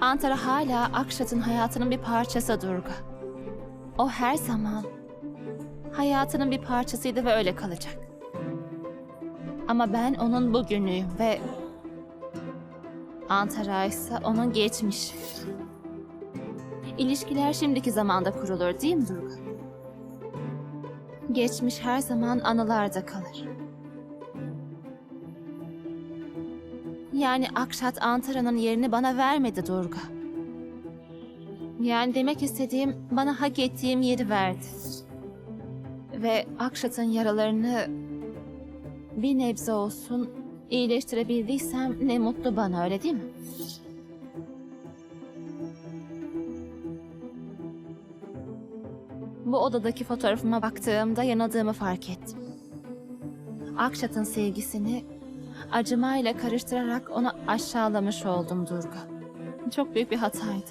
Antara hala Akşat'ın hayatının bir parçası Durga. O her zaman hayatının bir parçasıydı ve öyle kalacak. Ama ben onun bugünüyüm ve Antara ise onun geçmişi. İlişkiler şimdiki zamanda kurulur değil mi Durga? Geçmiş her zaman anılarda kalır. Yani Akşat Antara'nın yerini bana vermedi Durga. Yani demek istediğim bana hak ettiğim yeri verdi. Ve Akşat'ın yaralarını bir nebze olsun iyileştirebildiysem ne mutlu bana öyle değil mi? Bu odadaki fotoğrafıma baktığımda yanıldığımı fark ettim. Akşat'ın sevgisini acımayla karıştırarak onu aşağılamış oldum Durga. Çok büyük bir hataydı.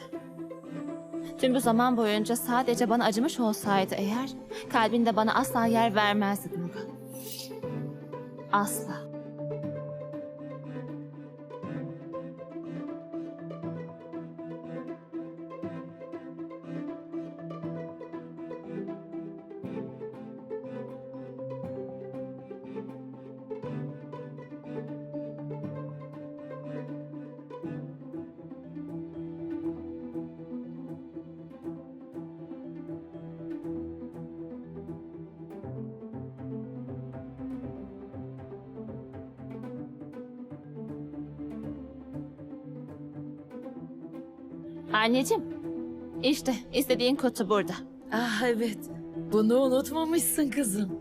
Tüm bu zaman boyunca sadece bana acımış olsaydı eğer, kalbinde bana asla yer vermezdi Durga. Asla. Anneciğim, işte istediğin kutu burada. Ah evet. Bunu unutmamışsın kızım.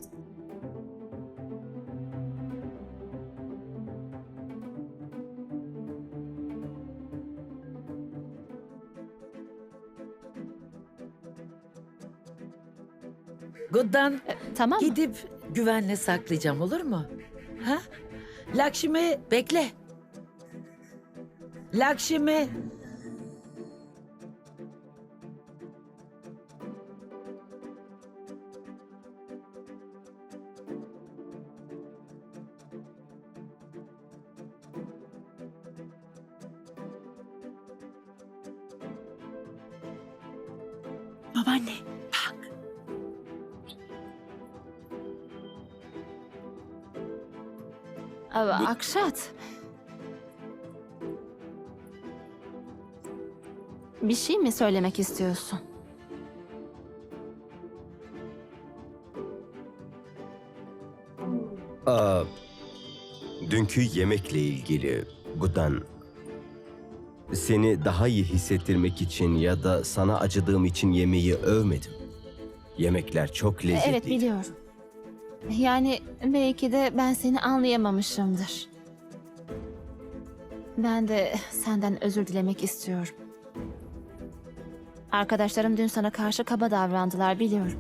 Guddan E, tamam mı? gidip güvenle saklayacağım olur mu? Ha? Lakşmi bekle. Lakşmi. Babaanne bak. Aa, Akşat. Bir şey mi söylemek istiyorsun? Aa, dünkü yemekle ilgili Gudan seni daha iyi hissettirmek için ya da sana acıdığım için yemeği övmedim. Yemekler çok lezzetli. Evet biliyorum. Yani belki de ben seni anlayamamışımdır. Ben de senden özür dilemek istiyorum. Arkadaşlarım dün sana karşı kaba davrandılar biliyorum.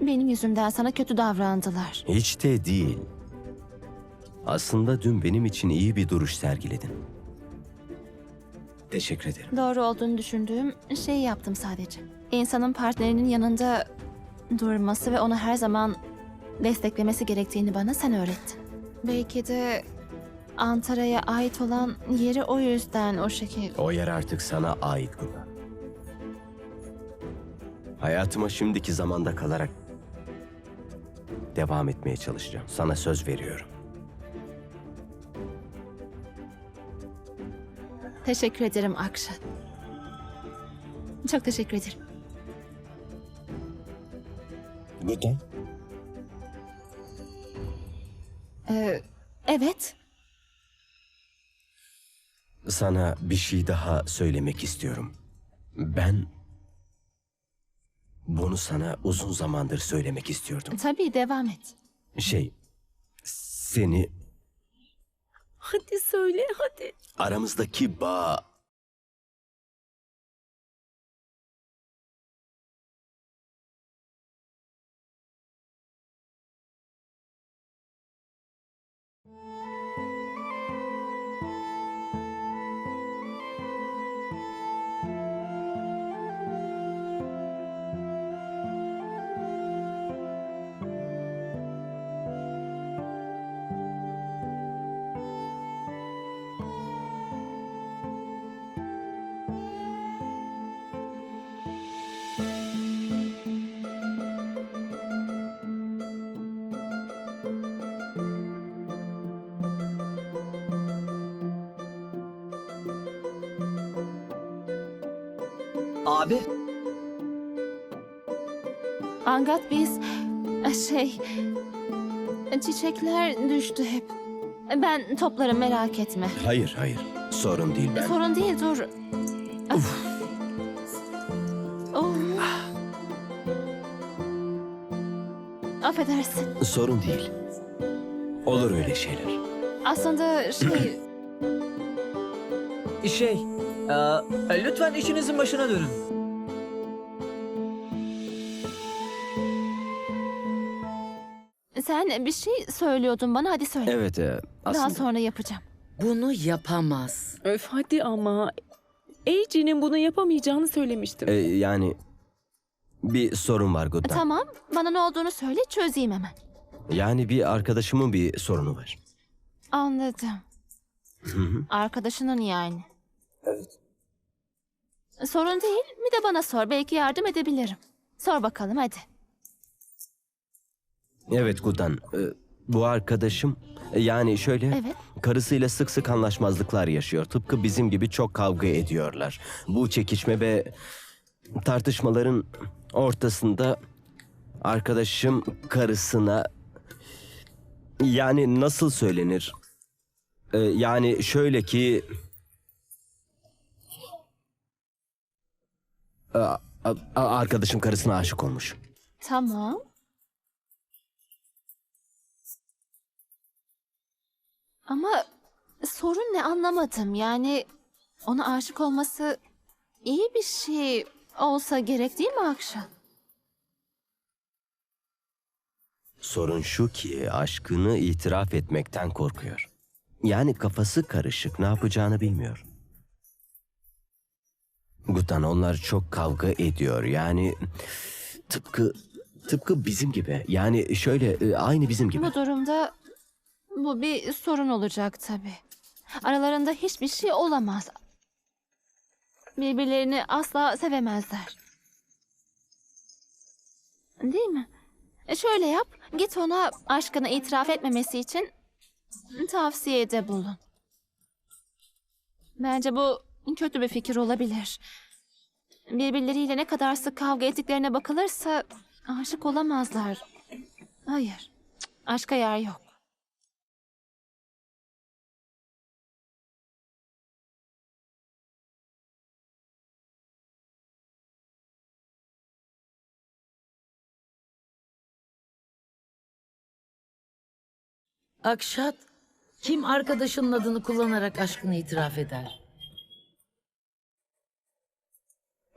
Benim yüzümden sana kötü davrandılar. Hiç de değil. Aslında dün benim için iyi bir duruş sergiledin. Teşekkür ederim. Doğru olduğunu düşündüğüm şeyi yaptım sadece. İnsanın partnerinin yanında durması ve onu her zaman desteklemesi gerektiğini bana sen öğrettin. Belki de Antara'ya ait olan yeri o yüzden o şekil... O yer artık sana ait Gudan. Hayatıma şimdiki zamanda kalarak devam etmeye çalışacağım. Sana söz veriyorum. Teşekkür ederim Akşat. Çok teşekkür ederim. Gudan? Ee, evet. Sana bir şey daha söylemek istiyorum. Ben bunu sana uzun zamandır söylemek istiyordum. Tabii devam et. Şey, seni Hadi söyle hadi. aramızdaki bağ Abi, Angat biz şey çiçekler düştü hep. Ben toplarım merak etme. Hayır, hayır. Sorun değil ben. Sorun değil dur. Of. Oh. Affedersin. Sorun değil. Olur öyle şeyler. Aslında şey şey, e, lütfen işinizin başına dönün. sen bir şey söylüyordun bana hadi söyle. Evet, e, aslında... Daha sonra yapacağım. Bunu yapamaz. Öf hadi ama. AJ'nin bunu yapamayacağını söylemiştim. E, yani bir sorun var Guddan. Tamam bana ne olduğunu söyle çözeyim hemen. Yani bir arkadaşımın bir sorunu var. Anladım. Arkadaşının yani. Sorun değil. Bir de bana sor. Belki yardım edebilirim. Sor bakalım hadi. evet Guddan. e, bu arkadaşım e, yani şöyle Evet. karısıyla sık sık anlaşmazlıklar yaşıyor. Tıpkı bizim gibi çok kavga ediyorlar. Bu çekişme ve tartışmaların ortasında arkadaşım karısına yani nasıl söylenir? E, yani şöyle ki A- a- a- arkadaşım karısına aşık olmuş. Tamam. Ama sorun ne anlamadım. Yani ona aşık olması iyi bir şey olsa gerek değil mi Akşam? Sorun şu ki aşkını itiraf etmekten korkuyor. Yani kafası karışık, ne yapacağını bilmiyor. Gutan onlar çok kavga ediyor. Yani tıpkı tıpkı bizim gibi. Yani şöyle e, aynı bizim gibi. Bu durumda bu bir sorun olacak tabii. Aralarında hiçbir şey olamaz. Birbirlerini asla sevemezler. Değil mi? E şöyle yap, git ona aşkını itiraf etmemesi için tavsiyede bulun. Bence bu kötü bir fikir olabilir. Birbirleriyle ne kadar sık kavga ettiklerine bakılırsa aşık olamazlar. Hayır, aşka yer yok. Akşat, kim arkadaşının adını kullanarak aşkını itiraf eder?